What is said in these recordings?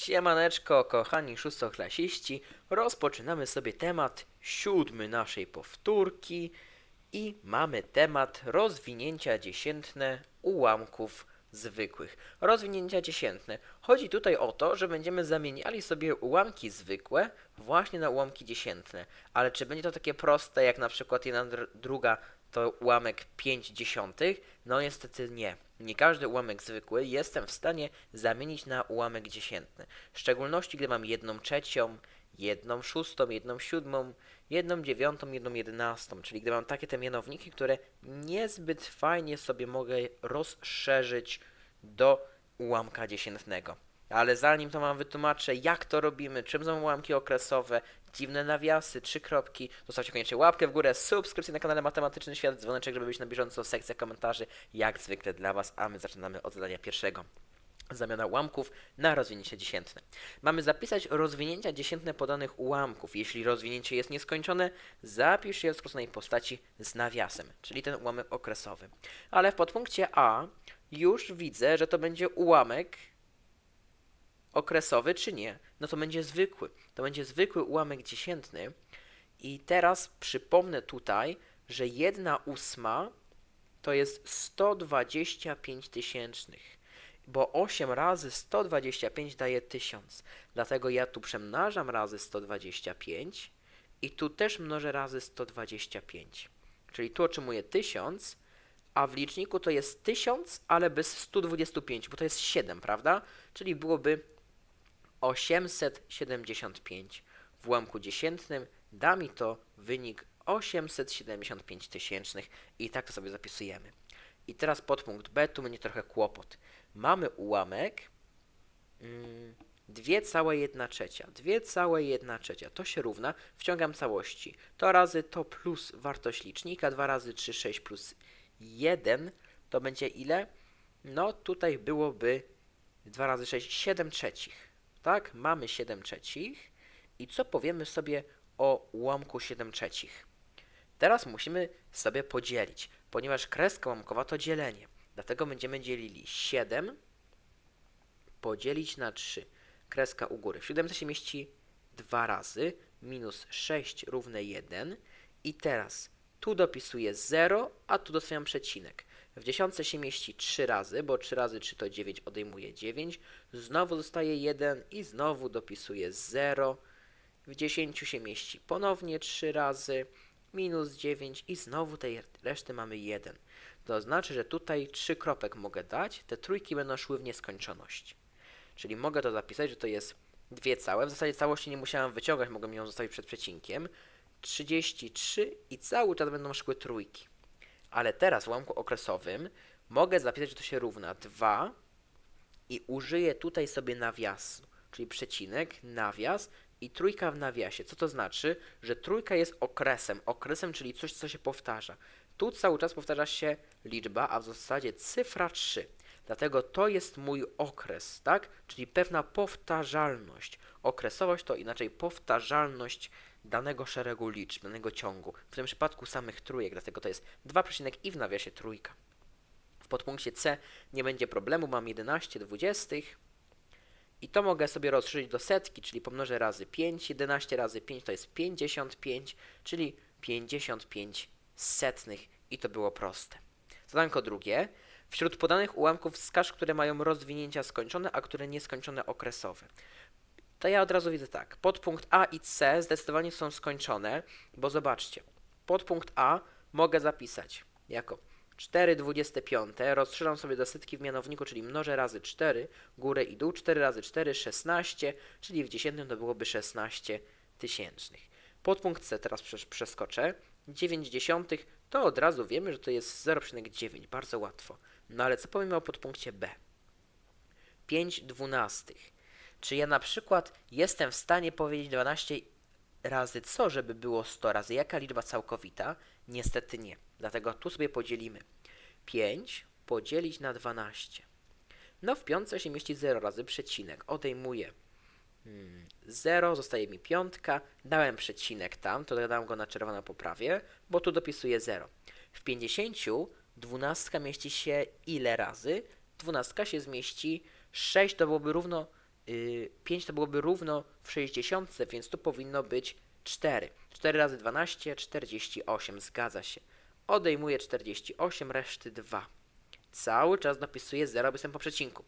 Siemaneczko, kochani szóstoklasiści. Rozpoczynamy sobie temat siódmy naszej powtórki i mamy temat rozwinięcia dziesiętne ułamków zwykłych. Rozwinięcia dziesiętne. Chodzi tutaj o to, że będziemy zamieniali sobie ułamki zwykłe właśnie na ułamki dziesiętne. Ale czy będzie to takie proste, jak na przykład jedna dr- druga to ułamek 5 dziesiątych? No niestety nie. Nie każdy ułamek zwykły jestem w stanie zamienić na ułamek dziesiętny. W szczególności, gdy mam jedną trzecią, jedną szóstą, jedną siódmą, jedną dziewiątą, jedną jedenastą, czyli gdy mam takie te mianowniki, które niezbyt fajnie sobie mogę rozszerzyć do ułamka dziesiętnego. Ale zanim to wam wytłumaczę, jak to robimy, czym są ułamki okresowe, dziwne nawiasy, trzy kropki, zostawcie koniecznie łapkę w górę, subskrypcję na kanale Matematyczny Świat, dzwoneczek, żeby być na bieżąco, sekcja komentarzy, jak zwykle dla was, a my zaczynamy od zadania pierwszego. Zamiana ułamków na rozwinięcie dziesiętne. Mamy zapisać rozwinięcia dziesiętne podanych ułamków. Jeśli rozwinięcie jest nieskończone, zapisz je w skróconej postaci z nawiasem, czyli ten ułamek okresowy. Ale w podpunkcie A już widzę, że to będzie ułamek okresowy, czy nie? No to będzie zwykły. To będzie zwykły ułamek dziesiętny. I teraz przypomnę tutaj, że jedna ósma to jest 125 tysięcznych bo 8 razy 125 daje 1000. Dlatego ja tu przemnażam razy 125 i tu też mnożę razy 125. Czyli tu otrzymuję 1000, a w liczniku to jest 1000, ale bez 125, bo to jest 7, prawda? Czyli byłoby 875. W ułamku dziesiętnym da mi to wynik 875 tysięcznych i tak to sobie zapisujemy. I teraz podpunkt B, tu będzie trochę kłopot. Mamy ułamek mm, 2 całe 1 trzecia. 2 całe 1 trzecia. To się równa, wciągam całości. To razy to plus wartość licznika, 2 razy 3, 6 plus 1 to będzie ile? No tutaj byłoby 2 razy 6, 7 trzecich. Tak, mamy 7 trzecich. I co powiemy sobie o ułamku 7 trzecich? Teraz musimy sobie podzielić, ponieważ kreska łamkowa to dzielenie. Dlatego będziemy dzielili 7 podzielić na 3. Kreska u góry. W siódemce się mieści 2 razy, minus 6 równe 1. I teraz tu dopisuję 0, a tu dostawiam przecinek. W dziesiątce się mieści 3 razy, bo 3 razy 3 to 9, odejmuję 9. Znowu zostaje 1 i znowu dopisuję 0. W 10 się mieści ponownie 3 razy, minus 9 i znowu tej reszty mamy 1. To znaczy, że tutaj 3 kropek mogę dać, te trójki będą szły w nieskończoność. Czyli mogę to zapisać, że to jest 2 całe. W zasadzie całości nie musiałem wyciągać, mogłem ją zostawić przed przecinkiem. 33 i cały czas będą szły trójki. Ale teraz w ułamku okresowym mogę zapisać, że to się równa 2 i użyję tutaj sobie nawiasu, czyli przecinek, nawias i trójka w nawiasie. Co to znaczy? Że trójka jest okresem. Okresem, czyli coś, co się powtarza. Tu cały czas powtarza się liczba, a w zasadzie cyfra 3. Dlatego to jest mój okres, tak? Czyli pewna powtarzalność. Okresowość to inaczej powtarzalność danego szeregu liczb, danego ciągu. W tym przypadku samych trójek, dlatego to jest 2 przecinek i w nawiasie trójka. W podpunkcie C nie będzie problemu, mam 11 dwudziestych. I to mogę sobie rozszerzyć do setki, czyli pomnożę razy 5. 11 razy 5 to jest 55, czyli 55 setnych i to było proste. Zadanko drugie. Wśród podanych ułamków wskaż, które mają rozwinięcia skończone, a które nieskończone okresowe. To ja od razu widzę tak. Podpunkt A i C zdecydowanie są skończone, bo zobaczcie. Podpunkt A mogę zapisać jako 4 25, rozszerzam sobie do setki w mianowniku, czyli mnożę razy 4, górę i dół, 4 razy 4, 16, czyli w dziesiętnym to byłoby 16 tysięcznych. Podpunkt C teraz przes- przeskoczę. 9 dziesiątych, to od razu wiemy, że to jest 0,9, bardzo łatwo. No ale co powiemy o podpunkcie B? 5 dwunastych. Czy ja na przykład jestem w stanie powiedzieć 12 razy co, żeby było 100 razy? Jaka liczba całkowita? Niestety nie. Dlatego tu sobie podzielimy. 5 podzielić na 12. No w piątce się mieści 0 razy przecinek. Odejmuję Hmm, 0, zostaje mi piątka, dałem przecinek tam, to dodam go na czerwono po prawie, bo tu dopisuję 0. W 50 dwunastka mieści się ile razy? Dwunastka się zmieści 6, to byłoby równo 5 to byłoby równo w 60, więc tu powinno być 4. 4 razy 12, 48, zgadza się. Odejmuję 48, reszty 2. Cały czas dopisuję 0, bo jestem po przecinku.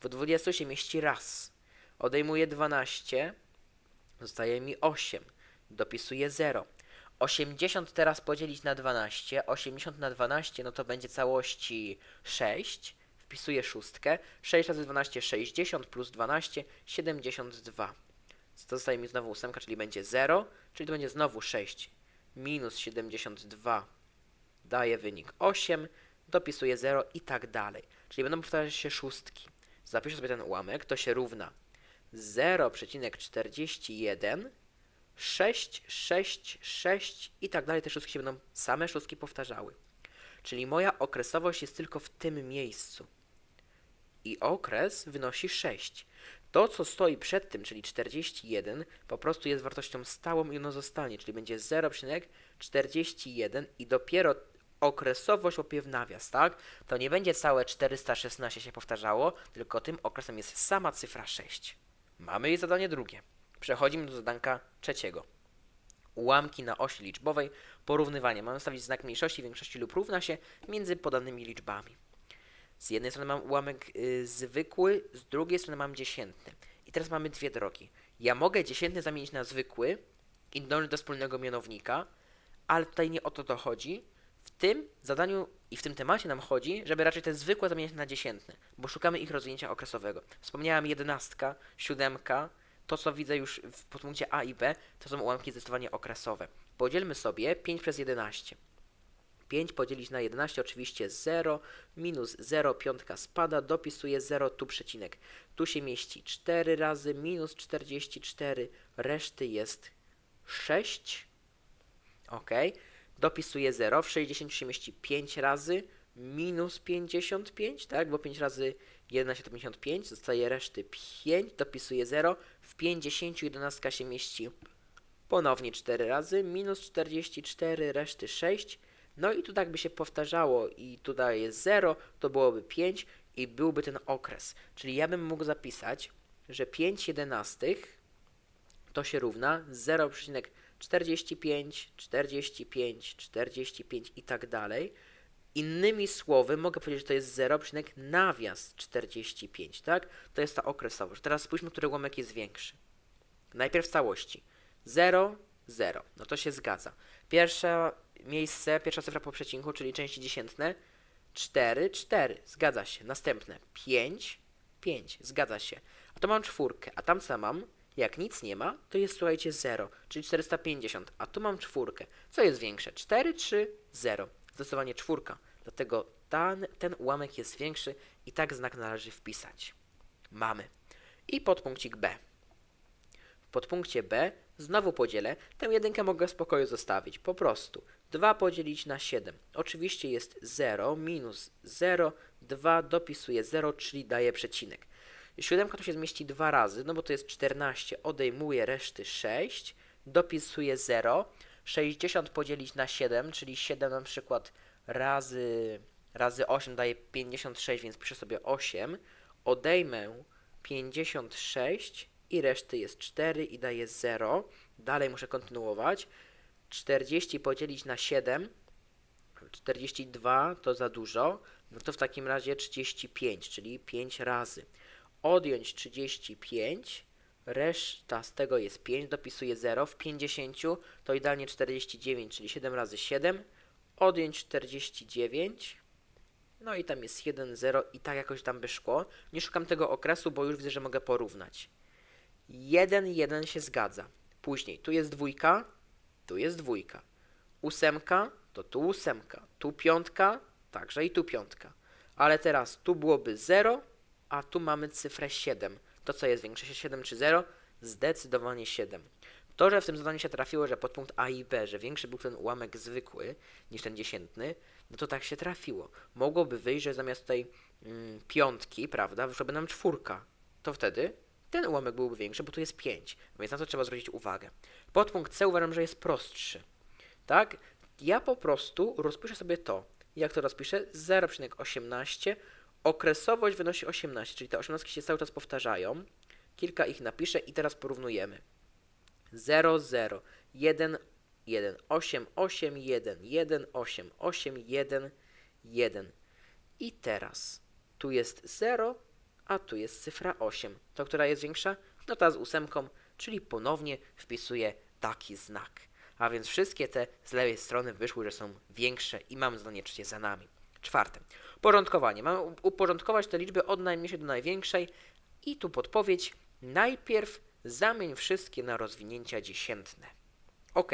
W 20 się mieści raz. Odejmuję 12, zostaje mi 8. Dopisuję 0. 80 teraz podzielić na 12. 80 na 12, no to będzie całości 6. Wpisuję szóstkę. 6 razy 12, 60 plus 12, 72. Zostaje mi znowu 8, czyli będzie 0, czyli to będzie znowu 6 minus 72 daje wynik 8, dopisuję 0 i tak dalej. Czyli będą powtarzać się szóstki. Zapiszę sobie ten ułamek, to się równa 0,41, 6, 6, 6 i tak dalej. Te szóstki się będą same szóstki powtarzały. Czyli moja okresowość jest tylko w tym miejscu. I okres wynosi 6. To, co stoi przed tym, czyli 41, po prostu jest wartością stałą i ono zostanie, czyli będzie 0,41 i dopiero okresowość łapie w nawias, tak? To nie będzie całe 416 się powtarzało, tylko tym okresem jest sama cyfra 6. Mamy i zadanie drugie. Przechodzimy do zadanka trzeciego. Ułamki na osi liczbowej, porównywanie. Mamy stawić znak mniejszości, większości lub równa się między podanymi liczbami. Z jednej strony mam ułamek y, zwykły, z drugiej strony mam dziesiętny. I teraz mamy dwie drogi. Ja mogę dziesiętny zamienić na zwykły i dążyć do wspólnego mianownika, ale tutaj nie o to to chodzi. W tym zadaniu i w tym temacie nam chodzi, żeby raczej te zwykłe zamienić na dziesiętne, bo szukamy ich rozwinięcia okresowego. Wspomniałem jedenastka, siódemka, to co widzę już w podpunkcie A i B, to są ułamki zdecydowanie okresowe. Podzielmy sobie 5 przez 11. 5 podzielić na 11 oczywiście 0, minus 0, piątka spada, dopisuje 0, tu przecinek. Tu się mieści 4 razy, minus 44, reszty jest 6. Ok, dopisuję 0, w 60 się mieści 5 razy, minus 55, tak, bo 5 razy 11 to 55, zostaje reszty 5, dopisuję 0, w 50 11 się mieści ponownie 4 razy, minus 44, reszty 6, no i tu tak by się powtarzało i tutaj jest 0, to byłoby 5 i byłby ten okres. Czyli ja bym mógł zapisać, że 5 jedenastych to się równa 0,45, 45, 45 i tak dalej. Innymi słowy, mogę powiedzieć, że to jest 0, nawias 45, tak? To jest ta okresowość. Teraz spójrzmy, który ułamek jest większy. Najpierw w całości. 0, 0. No to się zgadza. Pierwsze miejsce, pierwsza cyfra po przecinku, czyli części dziesiętne. 4, 4. Zgadza się. Następne. 5, 5. Zgadza się. A to mam czwórkę. A tam co mam? Jak nic nie ma, to jest, słuchajcie, 0, czyli 450. A tu mam czwórkę. Co jest większe? 4, 3, 0. Zdecydowanie czwórka. Dlatego ten, ten ułamek jest większy i tak znak należy wpisać. Mamy. I podpunkcik B. Podpunkcie B znowu podzielę. Tę jedynkę mogę w spokoju zostawić. Po prostu 2 podzielić na 7. Oczywiście jest 0 minus 0, 2 dopisuje 0, czyli daje przecinek. Siódemka tu się zmieści dwa razy, no bo to jest 14. Odejmuję reszty 6, dopisuję 0. 60 podzielić na 7, czyli 7 na przykład razy, razy 8 daje 56, więc piszę sobie 8. Odejmę 56 i reszty jest 4 i daje 0. Dalej muszę kontynuować. 40 podzielić na 7, 42 to za dużo, no to w takim razie 35, czyli 5 razy. Odjąć 35, reszta z tego jest 5, dopisuję 0. W 50 to idealnie 49, czyli 7 razy 7. Odjąć 49, no i tam jest 1, 0 i tak jakoś tam by szło. Nie szukam tego okresu, bo już widzę, że mogę porównać. 1, 1 się zgadza. Później tu jest dwójka, tu jest dwójka. Ósemka, to tu ósemka. Tu piątka, także i tu piątka. Ale teraz tu byłoby 0, a tu mamy cyfrę 7. To co jest większe, 7 czy 0? Zdecydowanie 7. To, że w tym zadaniu się trafiło, że podpunkt A i B, że większy był ten ułamek zwykły niż ten dziesiętny, no to tak się trafiło. Mogłoby wyjść, że zamiast tej mm, piątki, prawda, wyszłaby nam czwórka. To wtedy ten ułamek byłby większy, bo tu jest 5, więc na to trzeba zwrócić uwagę. Podpunkt C uważam, że jest prostszy. Tak? Ja po prostu rozpiszę sobie to. Jak to rozpiszę? 0,18. Okresowość wynosi 18, czyli te 18 się cały czas powtarzają. kilka ich napiszę i teraz porównujemy. 0, 0, 1, 1, 8, 8, 1, 1, 8, 8, 1, 1. I teraz tu jest 0, a tu jest cyfra 8. To która jest większa? No ta z ósemką, czyli ponownie wpisuję taki znak. A więc wszystkie te z lewej strony wyszły, że są większe i mamy zadanie trzecie za nami. Czwarte. Porządkowanie. Mamy uporządkować te liczby od najmniejszej do największej i tu podpowiedź. Najpierw zamień wszystkie na rozwinięcia dziesiętne. Ok.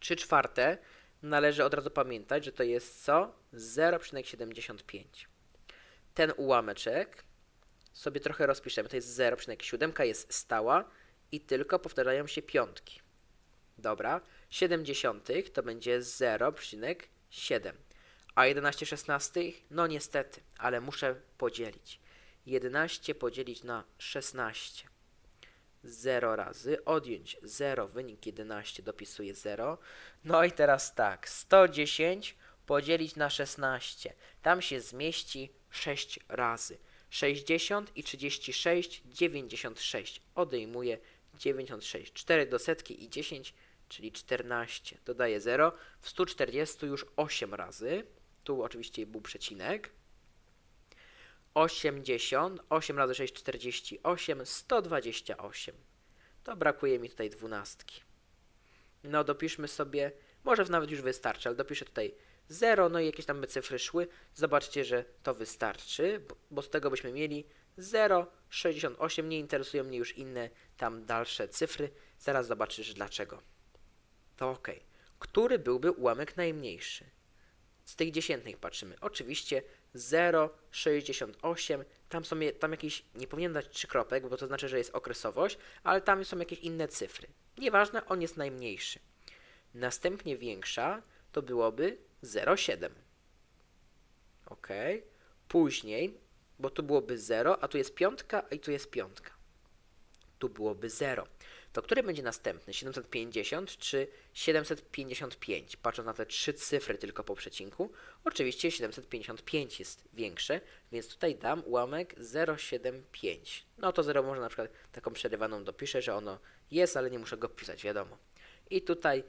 Trzy czwarte należy od razu pamiętać, że to jest co? 0,75. Ten ułameczek sobie trochę rozpiszemy. To jest 0,7 jest stała i tylko powtarzają się piątki. Dobra. 70 to będzie 0,7. A 11 szesnastych? No niestety, ale muszę podzielić. 11 podzielić na 16. 0 razy, odjąć 0, wynik 11, dopisuję 0. No i teraz tak, 110 podzielić na 16. Tam się zmieści 6 razy. 60 i 36, 96. Odejmuję 96. 4 do setki i 10, czyli 14. Dodaję 0. W 140 już 8 razy. Tu oczywiście był przecinek. 80, 8 razy 6, 48, 128. To brakuje mi tutaj dwunastki. No dopiszmy sobie, może nawet już wystarczy, ale dopiszę tutaj 0, no i jakieś tam cyfry szły. Zobaczcie, że to wystarczy, bo, z tego byśmy mieli 0, 68, nie interesują mnie już inne tam dalsze cyfry. Zaraz zobaczysz dlaczego. To ok. Który byłby ułamek najmniejszy? Z tych dziesiętnych patrzymy. Oczywiście 0,68. Tam są tam jakieś, nie powinien dać trzy kropek, bo to znaczy, że jest okresowość, ale tam są jakieś inne cyfry. Nieważne, on jest najmniejszy. Następnie większa to byłoby 0,7. Ok. Później, bo tu byłoby 0, a tu jest piątka, a tu jest piątka. Tu byłoby 0. To który będzie następny? 750 czy 755? Patrząc na te trzy cyfry tylko po przecinku, oczywiście 755 jest większe, więc tutaj dam ułamek 075. No to 0 może na przykład taką przerywaną dopiszę, że ono jest, ale nie muszę go pisać, wiadomo. I tutaj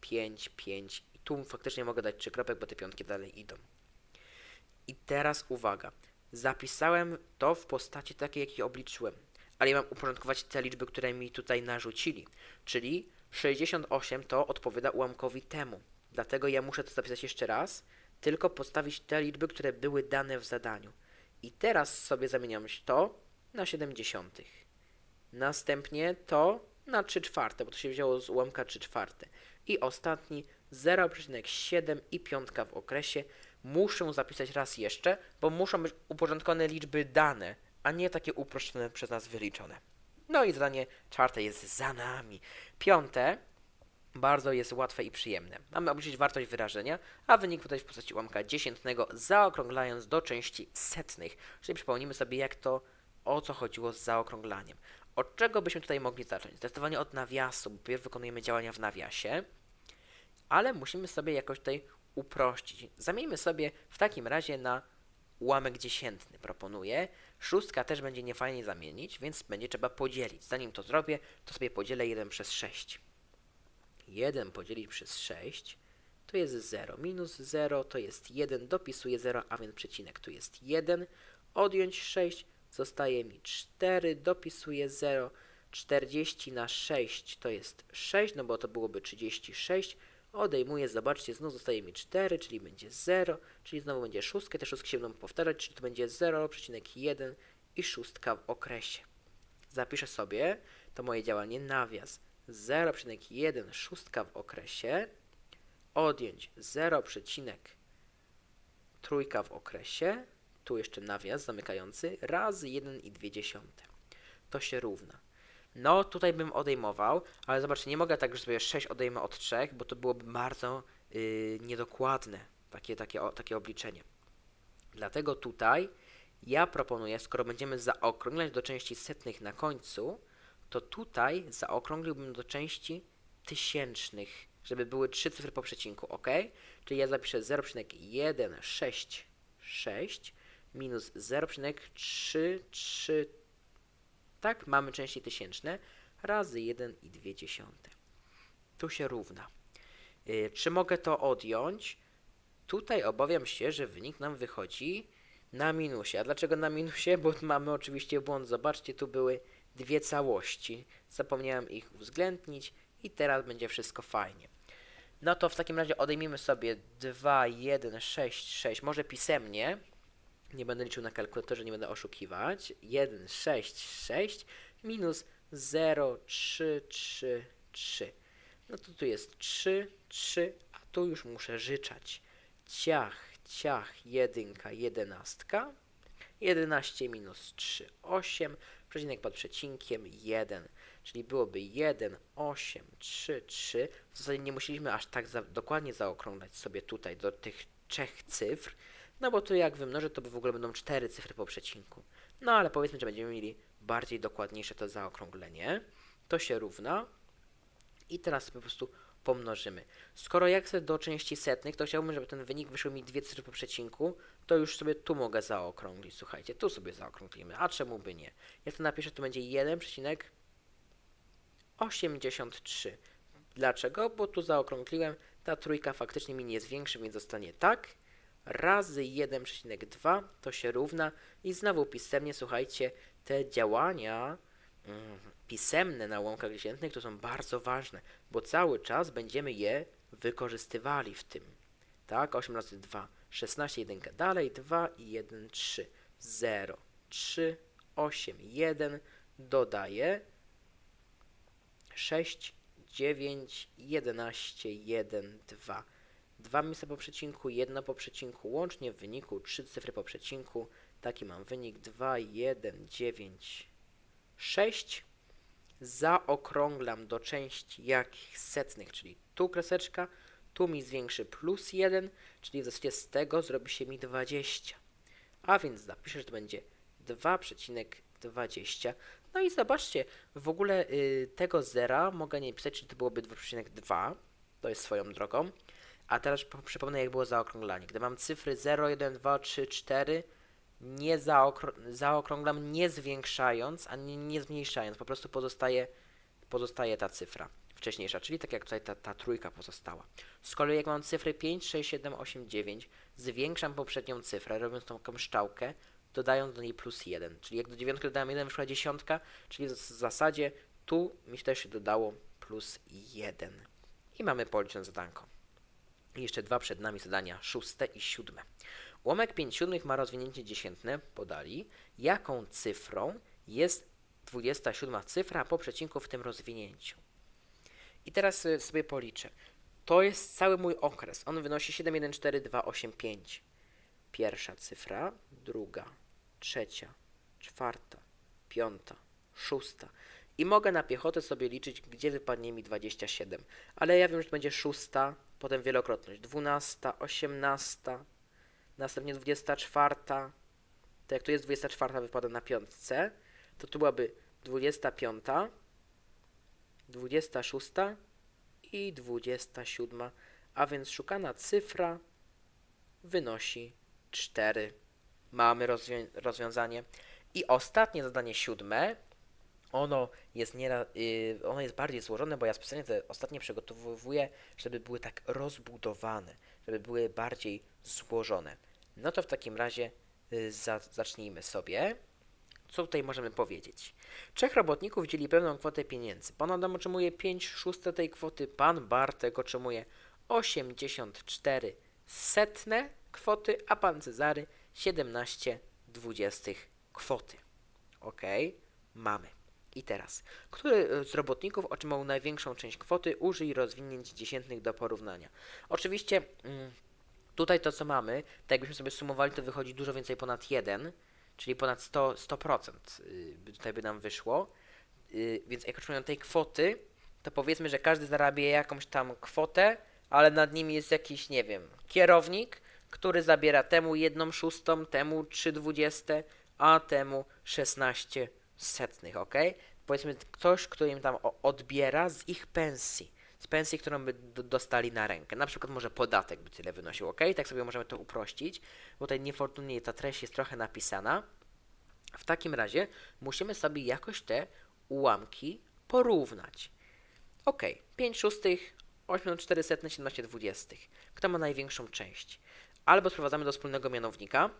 0,755 i tu faktycznie mogę dać 3 kropek, bo te piątki dalej idą. I teraz uwaga. Zapisałem to w postaci takiej, jakiej obliczyłem. Ale ja mam uporządkować te liczby, które mi tutaj narzucili. Czyli 68 to odpowiada ułamkowi temu. Dlatego ja muszę to zapisać jeszcze raz, tylko podstawić te liczby, które były dane w zadaniu. I teraz sobie zamieniam to na 70. Następnie to na 3 czwarte, bo to się wzięło z ułamka 3 czwarte. I ostatni 0,7 i piątka w okresie. Muszę zapisać raz jeszcze, bo muszą być uporządkowane liczby dane, a nie takie uproszczone przez nas wyliczone. No i zadanie czwarte jest za nami. Piąte bardzo jest łatwe i przyjemne. Mamy obliczyć wartość wyrażenia, a wynik podać w postaci ułamka dziesiętnego, zaokrąglając do części setnych. Czyli przypomnimy sobie, jak to, o co chodziło z zaokrąglaniem. Od czego byśmy tutaj mogli zacząć? Zdecydowanie od nawiasu, bo pierw wykonujemy działania w nawiasie, ale musimy sobie jakoś tutaj uprościć. Zamieńmy sobie w takim razie na ułamek dziesiętny, proponuję. Szóstka też będzie niefajnie zamienić, więc będzie trzeba podzielić. Zanim to zrobię, to sobie podzielę 1 przez 6. 1 podzielić przez 6 to jest 0. Minus 0 to jest 1. Dopisuję 0, a więc przecinek tu jest 1. Odjąć 6 zostaje mi 4. Dopisuję 0. 40 na 6 to jest 6, no bo to byłoby 36. Odejmuję, zobaczcie, znów zostaje mi 4, czyli będzie 0, czyli znowu będzie szóstka, te szóstki się będą powtarzać, czyli to będzie 0,1 i szóstka w okresie. Zapiszę sobie to moje działanie nawias 0,1 szóstka w okresie, odjąć 0, trójka w okresie, tu jeszcze nawias zamykający, razy 1,2. To się równa. No, tutaj bym odejmował, ale zobaczcie, nie mogę tak, że sobie 6 odejmę od 3, bo to byłoby bardzo yy, niedokładne, takie, takie, o, takie obliczenie. Dlatego tutaj ja proponuję, skoro będziemy zaokrąglać do części setnych na końcu, to tutaj zaokrągliłbym do części tysięcznych, żeby były trzy cyfry po przecinku, ok? Czyli ja zapiszę 0,166, minus 0,33 tak, mamy części tysięczne razy 1,2. Tu się równa. Y, czy mogę to odjąć? Tutaj obawiam się, że wynik nam wychodzi na minusie. A dlaczego na minusie? Bo mamy oczywiście błąd. Zobaczcie, tu były dwie całości. Zapomniałem ich uwzględnić i teraz będzie wszystko fajnie. No to w takim razie odejmijmy sobie 2, 1, 6, 6. Może pisemnie. Nie będę liczył na kalkulatorze, nie będę oszukiwać. 1, 6, 6 minus 0, 3, 3, 3. No to tu jest 3, 3, a tu już muszę życzać. Ciach, ciach, jedynka, jedenastka. 11 minus 3, 8. Przecinek pod przecinkiem 1. Czyli byłoby 1, 8, 3, 3. W zasadzie nie musieliśmy aż tak za, dokładnie zaokrąglać sobie tutaj do tych trzech cyfr. No bo tu jak wymnożę, to w ogóle będą 4 cyfry po przecinku. No ale powiedzmy, że będziemy mieli bardziej dokładniejsze to zaokrąglenie. To się równa. I teraz po prostu pomnożymy. Skoro jak chcę do części setnych, to chciałbym, żeby ten wynik wyszły mi dwie cyfry po przecinku, to już sobie tu mogę zaokrąglić. Słuchajcie, tu sobie zaokrąglimy, a czemu by nie? Jak to napiszę, to będzie 1,83. Dlaczego? Bo tu zaokrągliłem, ta trójka faktycznie mi nie jest większa, więc zostanie tak. Razy 1,2 to się równa. I znowu pisemnie, słuchajcie, te działania mm, pisemne na łąkach dziesiętnych to są bardzo ważne, bo cały czas będziemy je wykorzystywali w tym. Tak, 8 razy 2, 16, 1 dalej, 2 i 1, 3, 0, 3, 8, 1, dodaję 6, 9, 11, 1, 2. Dwa miejsca po przecinku, jedno po przecinku, łącznie w wyniku trzy cyfry po przecinku. Taki mam wynik 2, 1, 9, 6. Zaokrąglam do części jakichś setnych, czyli tu kreseczka, tu mi zwiększy plus 1, czyli w zasadzie z tego zrobi się mi 20. A więc zapiszę, że to będzie 2,20. No i zobaczcie, w ogóle y, tego zera mogę nie pisać, czyli to byłoby 2,2. To jest swoją drogą. A teraz po- przypomnę, jak było zaokrąglanie. Gdy mam cyfry 0, 1, 2, 3, 4, nie zaokrą- zaokrąglam nie zwiększając, ani nie zmniejszając. Po prostu pozostaje, pozostaje ta cyfra wcześniejsza, czyli tak jak tutaj ta, ta trójka pozostała. Z kolei jak mam cyfry 5, 6, 7, 8, 9, zwiększam poprzednią cyfrę, robiąc tą taką dodając do niej plus 1. Czyli jak do dziewiątki dodałem 1, wyszła dziesiątka, czyli w zasadzie tu mi też się dodało plus 1. I mamy policzone zadanko. I jeszcze dwa przed nami zadania, szóste i siódme. Ułamek 5 siódmych ma rozwinięcie dziesiętne, podali. Jaką cyfrą jest 27 cyfra po przecinku w tym rozwinięciu? I teraz y, sobie policzę. To jest cały mój okres. On wynosi 7, 1, 4, 2, 8, 5. Pierwsza cyfra, druga, trzecia, czwarta, piąta, szósta. I mogę na piechotę sobie liczyć, gdzie wypadnie mi 27. Ale ja wiem, że to będzie szósta, potem wielokrotność. Dwunasta, osiemnasta, następnie 24. To jak tu jest 24 wypada na piątce, to tu byłaby 25, 26 i 27, a więc szukana cyfra wynosi 4. Mamy rozwią- rozwiązanie. I ostatnie zadanie siódme, ono jest, nie, yy, ono jest bardziej złożone, bo ja specjalnie te ostatnie przygotowuję, żeby były tak rozbudowane, żeby były bardziej złożone. No to w takim razie y, za, zacznijmy sobie. Co tutaj możemy powiedzieć? Trzech robotników dzieli pewną kwotę pieniędzy. Pan Adam otrzymuje 5 szóste tej kwoty, pan Bartek otrzymuje 84 setne kwoty, a pan Cezary 17 dwudziestych kwoty. Ok, mamy. I teraz, który z robotników otrzymał największą część kwoty? Użyj rozwinięć dziesiętnych do porównania. Oczywiście mm, tutaj to, co mamy, tak jakbyśmy sobie sumowali, to wychodzi dużo więcej ponad 1, czyli ponad 100, 100% y, tutaj by nam wyszło. Y, Więc jak otrzymują tej kwoty, to powiedzmy, że każdy zarabia jakąś tam kwotę, ale nad nim jest jakiś, nie wiem, kierownik, który zabiera temu jedną szóstą, temu trzy dwudzieste, a temu 16 setnych, ok? Powiedzmy ktoś, kto im tam odbiera z ich pensji, z pensji, którą by dostali na rękę. Na przykład może podatek by tyle wynosił, ok? Tak sobie możemy to uprościć, bo tutaj niefortunnie ta treść jest trochę napisana. W takim razie musimy sobie jakoś te ułamki porównać. Ok, 5 szóstych, 8 4 setne, 17 dwudziestych. Kto ma największą część? Albo sprowadzamy do wspólnego mianownika,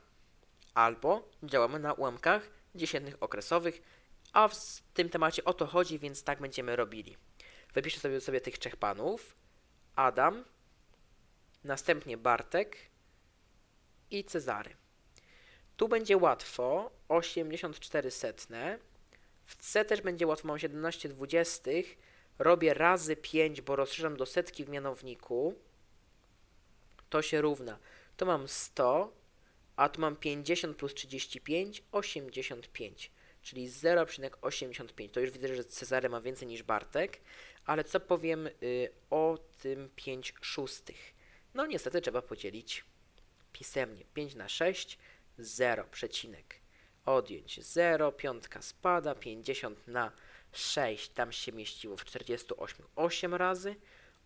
albo działamy na ułamkach dziesiętnych okresowych, a w tym temacie o to chodzi, więc tak będziemy robili. Wypiszę sobie, sobie tych trzech panów. Adam, następnie Bartek i Cezary. Tu będzie łatwo, 84 setne. W C też będzie łatwo, mam 17 dwudziestych. Robię razy 5, bo rozszerzam do setki w mianowniku. To się równa. Tu mam 100, a tu mam 50 plus 35, 85, czyli 0,85. To już widzę, że Cezary ma więcej niż Bartek, ale co powiem y, o tym 5 szóstych? No niestety trzeba podzielić pisemnie. 5 na 6, 0, przecinek. Odjąć 0, piątka spada, 50 na 6, tam się mieściło w 48 8 razy.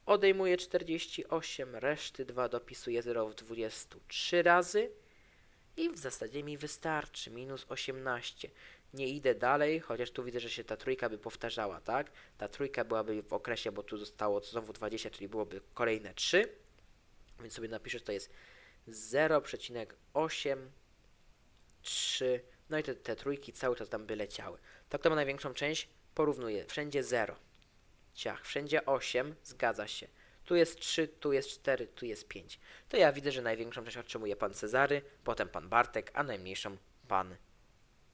Odejmuję 48, reszty 2 dopisuję 0 w 23 razy. I w zasadzie mi wystarczy, minus 18. Nie idę dalej, chociaż tu widzę, że się ta trójka by powtarzała, tak? Ta trójka byłaby w okresie, bo tu zostało znowu 20, czyli byłoby kolejne 3. Więc sobie napiszę, że to jest 0,83. No i te, te trójki cały czas tam by leciały. To kto ma największą część? Porównuję. Wszędzie 0. Ciach. Wszędzie 8. Zgadza się. Tu jest 3, tu jest 4, tu jest 5. To ja widzę, że największą część otrzymuje pan Cezary, potem pan Bartek, a najmniejszą pan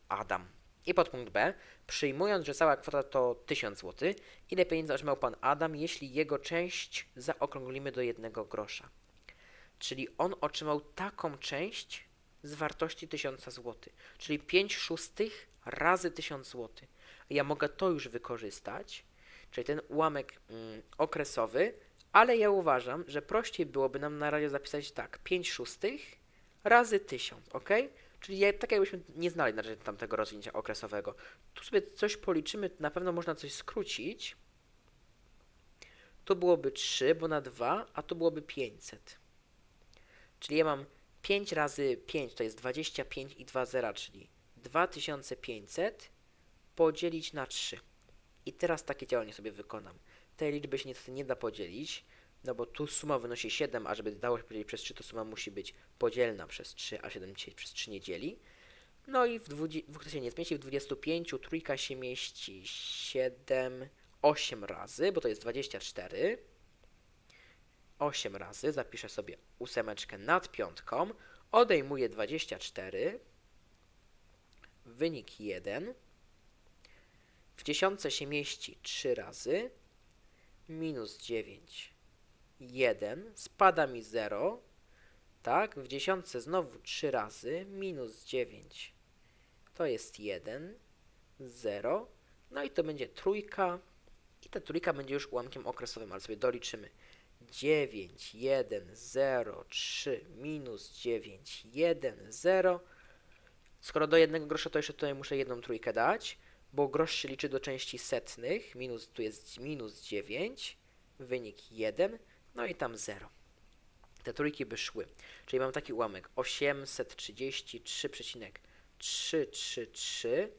Adam. I podpunkt B. Przyjmując, że cała kwota to 1000 zł, ile pieniędzy otrzymał pan Adam, jeśli jego część zaokrąglimy do jednego grosza? Czyli on otrzymał taką część z wartości 1000 zł, czyli 5 szóstych razy 1000 zł. Ja mogę to już wykorzystać, czyli ten ułamek mm, okresowy, ale ja uważam, że prościej byłoby nam na razie zapisać tak, 5 szóstych razy 1000, ok? Czyli jak, tak jakbyśmy nie znali na razie tamtego rozwinięcia okresowego. Tu sobie coś policzymy, na pewno można coś skrócić. Tu byłoby 3, bo na 2, a tu byłoby 500. Czyli ja mam 5 razy 5 to jest 25 i 2 zera, czyli 2500 podzielić na 3. I teraz takie działanie sobie wykonam. Tej liczby się niestety nie da podzielić, no bo tu suma wynosi 7, a żeby dało się podzielić przez 3, to suma musi być podzielna przez 3, a 7 się przez 3 nie dzieli. No i w dwudzi- dwóch to się nie zmieści, w 25 trójka się mieści 7, 8 razy, bo to jest 24. 8 razy, zapiszę sobie ósemeczkę nad piątką, odejmuję 24, wynik 1, w dziesiątce się mieści 3 razy, minus 9, 1, spada mi 0, tak, w dziesiątce znowu 3 razy, minus 9, to jest 1, 0, no i to będzie trójka, i ta trójka będzie już ułamkiem okresowym, ale sobie doliczymy. 9, 1, 0, 3, minus 9, 1, 0. Skoro do jednego grosza, to jeszcze tutaj muszę jedną trójkę dać, bo grosz się liczy do części setnych, minus, tu jest minus 9, wynik 1, no i tam 0. Te trójki by szły. Czyli mam taki ułamek 833,333.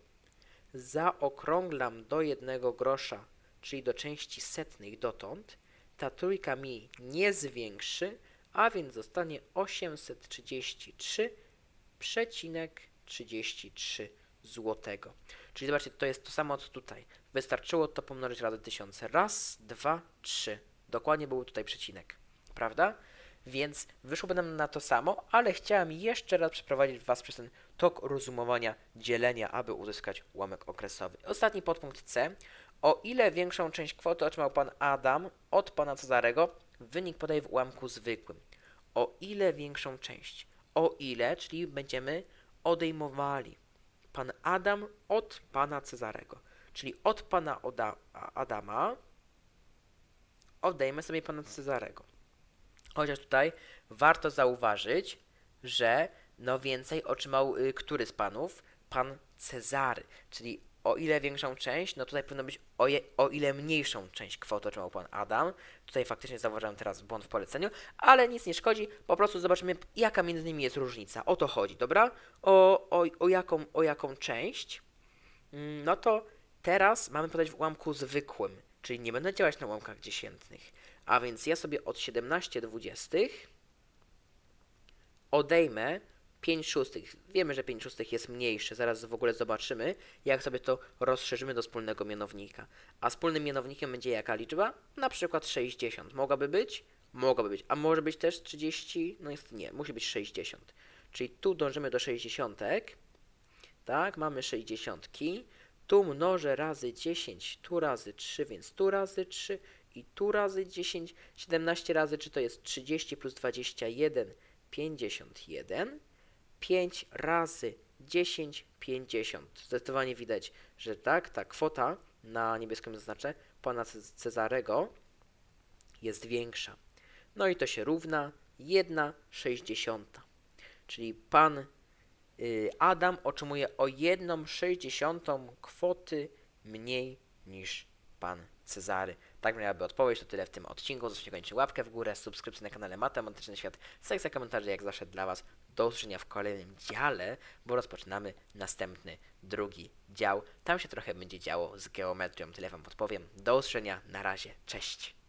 Zaokrąglam do jednego grosza, czyli do części setnych dotąd ta trójka mi nie zwiększy, a więc zostanie 833,33 złotego. Czyli zobaczcie, to jest to samo co tutaj. Wystarczyło to pomnożyć razy 1000. Raz, dwa, trzy. Dokładnie był tutaj przecinek. Prawda? Więc wyszłoby nam na to samo, ale chciałem jeszcze raz przeprowadzić Was przez ten tok rozumowania dzielenia, aby uzyskać ułamek okresowy. Ostatni podpunkt C. O ile większą część kwoty otrzymał pan Adam od pana Cezarego, wynik podaje w ułamku zwykłym. O ile większą część? O ile, czyli będziemy odejmowali pan Adam od pana Cezarego. Czyli od pana Oda Adama odejmę sobie pana Cezarego. Chociaż tutaj warto zauważyć, że no więcej otrzymał y, który z panów? Pan Cezary. Czyli o ile większą część, no tutaj powinno być o, je, o ile mniejszą część kwoty otrzymał pan Adam. Tutaj faktycznie zauważyłem teraz błąd w poleceniu, ale nic nie szkodzi, po prostu zobaczymy jaka między nimi jest różnica. O to chodzi, dobra? O, o, o, jaką, o jaką część? Mm, No to teraz mamy podać w ułamku zwykłym, czyli nie będę działać na ułamkach dziesiętnych. A więc ja sobie od 17 dwudziestych odejmę 5 szóstych. Wiemy, że 5 szóstych jest mniejsze, zaraz w ogóle zobaczymy, jak sobie to rozszerzymy do wspólnego mianownika. A wspólnym mianownikiem będzie jaka liczba? Na przykład 60. Mogłaby być? Mogłaby być. A może być też 30? No jest nie, musi być 60. Czyli tu dążymy do 60. Tak, mamy 60. Tu mnożę razy 10, tu razy 3, więc tu razy 3 i tu razy 10. 17 razy 3 to jest 30 plus 21, 51. 5 razy 10, 50. Zdecydowanie widać, że tak, ta kwota na niebieskim zaznaczę pana Ce- Cezarego jest większa. No i to się równa 1 60. Czyli pan y, Adam otrzymuje o 1 60 kwoty mniej niż pan Cezary. Tak miałaby odpowiedź, to tyle w tym odcinku. Zostawcie koniecznie łapkę w górę, subskrypcję na kanale Matematyczny Świat, sekcja komentarzy jak zawsze dla Was. Do usłyszenia w kolejnym dziale, bo rozpoczynamy następny, drugi dział. Tam się trochę będzie działo z geometrią, tyle Wam podpowiem. Do usłyszenia, na razie, cześć!